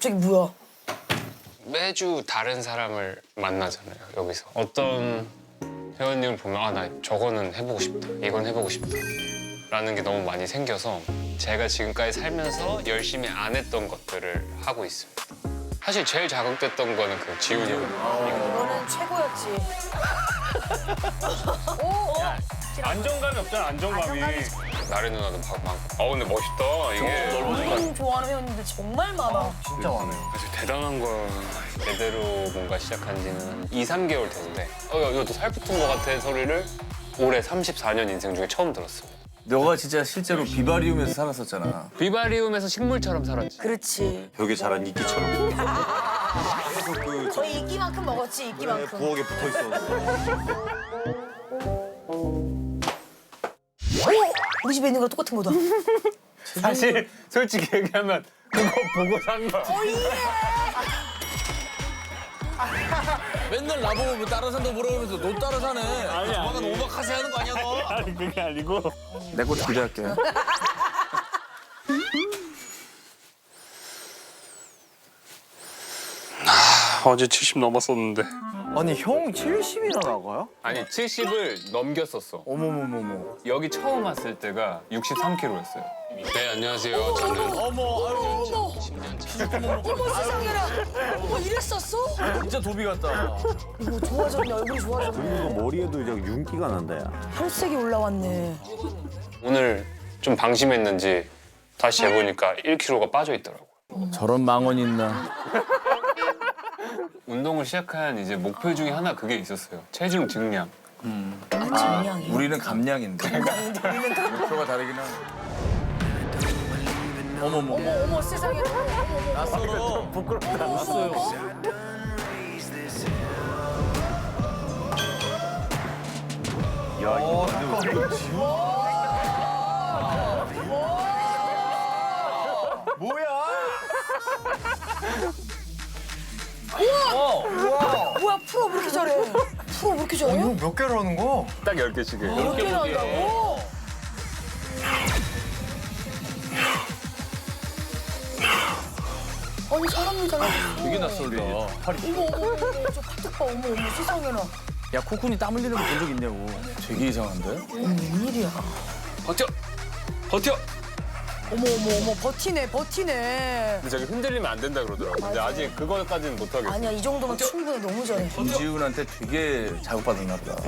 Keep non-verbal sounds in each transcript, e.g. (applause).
갑자기 뭐야? 매주 다른 사람을 만나잖아요 여기서. 어떤 회원님을 보면 아 나 저거는 해보고 싶다 이건 해보고 싶다 라는 게 너무 많이 생겨서 제가 지금까지 살면서 열심히 안 했던 것들을 하고 있습니다 사실 제일 자극됐던 거는 그 지훈이 형. 이거는 최고였지. (laughs) 안정감이 없잖아 안정감이. 나래 누나도 막, 막 어, 근데 멋있다 이게. 운동 좋아하는 회원님들 정말 많아. 진짜 많아요. 아주 대단한 거 제대로 뭔가 시작한 지는 한 2, 3개월 됐는데. 어, 야, 이거 너살 붙은 거 같아 소리를? 올해 34년 인생 중에 처음 들었어요 너가 진짜 실제로 비바리움에서 살았었잖아. 비바리움에서 식물처럼 살았지 그렇지. 벽에 자란 이끼처럼 (laughs) 거의 이끼만큼 먹었지 이끼만큼. 부엌에 붙어 있어. 오! 우리 집에 있는 거랑 똑같은 거다. 사실 솔직히 얘기하면 그거 보고 산 거. 맨날 나보고 뭐 따라 산다고 뭐라 그러면서 너 따라 사네. 아니, 조만간 오마카세 하는 거 아니야 너? (laughs) 아니 그게 아니고. 내 것도 기대할게. 어제 70 넘었었는데 아니 형 70이나 나가요? 아니 70을 넘겼었어 어머머머머. 여기 처음 왔을 때가 63kg였어요 네 안녕하세요 저는 어머, 아유, 어머 세상에나. 어머 이랬었어? 진짜 도비 같다. 이거 좋아졌네 얼굴이 좋아졌네. 머리에도 이제 윤기가 난다 야. 혈색이 올라왔네. 오늘 좀 방심했는지 다시 재보니까 1kg가 빠져 있더라고요 저런 망언 있나? 운동을 시작한 이제 목표 중에 하나 그게 있었어요 체중 증량 아 증량이. 우리는 감량인데. (laughs) 목표가 다르긴 하네. 어머머. 어머 어머 세상에. 낯설어. 부끄럽다. 없어요. 야 이거 완전 뭐야? 프로 왜 이렇게 잘해? 프로 왜 이렇게 잘해? 몇 개를 하는 거? 딱 10개씩이에요 몇 개나 한다고? 아니 사람이 잘해. 되게 낯설다. 어머 어머 어머 저 카트 봐 어머 어머 세상에나. 야, 코쿤이 땀 흘리는 거 본 적 있냐고. 되게 이상한데? 어머 웬일이야. 버텨! 버텨! 어머 어머 어머 버티네 버티네. 근데 저기 흔들리면 안 된다 그러더라고요 근데 아직 그거까지는 못 하겠어요 아니야 이 정도면 충분히 너무 잘해. 김지훈한테 되게 자극받았나 보다.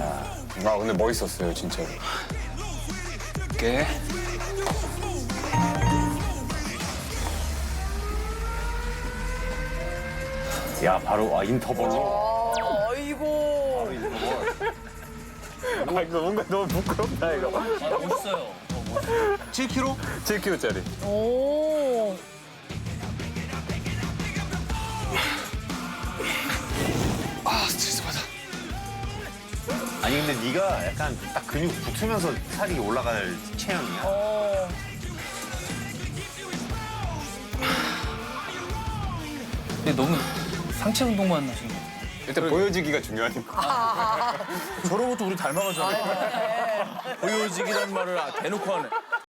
아 근데 멋있었어요 진짜로 이렇게 야 바로 아 인터벌로. 아, 아이고. 아 이거 뭔가 너무 부끄럽다 이거. 멋있어요. 7kg? 7kg짜리 오. 아 스트레스 받아 아니 근데 네가 약간 딱 근육 붙으면서 살이 올라갈 체형이야. 어. 근데 너무 상체 운동만 하시는 거 같아. 일단 보여지기가 중요하니까 저런 것도 우리 닮아가잖아. 보여지기란 말을 아, 대놓고 하네.